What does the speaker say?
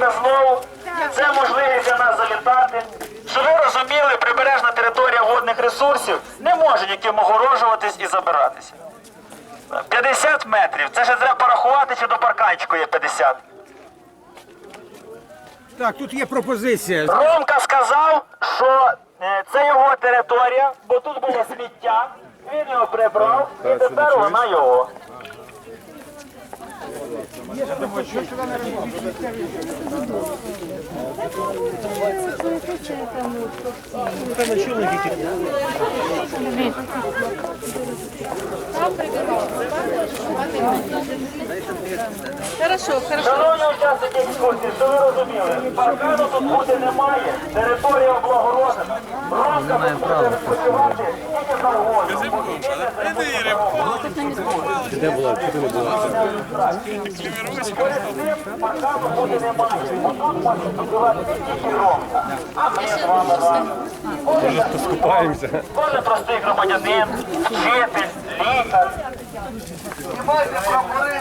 ми знову. Це можливість для нас залітати. Щоб ви розуміли, прибережна територія водних ресурсів не може ніким огорожуватись і забиратися. 50 метрів. Це ще треба порахувати, чи до парканчику є 50. Так, тут є пропозиція. Ромка сказав, що е, це його територія, бо тут було сміття. Він його прибрав, і тепер вона його. Хорошо, хорошо. Шановні учасники екскурсії, що ви розуміли? Паркану тут бути немає, територія облагорожена. Ромка тут буде відпочивати тільки завгодно. Паркану бути немає. Отут може відпочивати тільки Ромка. А ми з вами. Кожен простий громадянин, вчитель, лікар. Бачите, прокурори.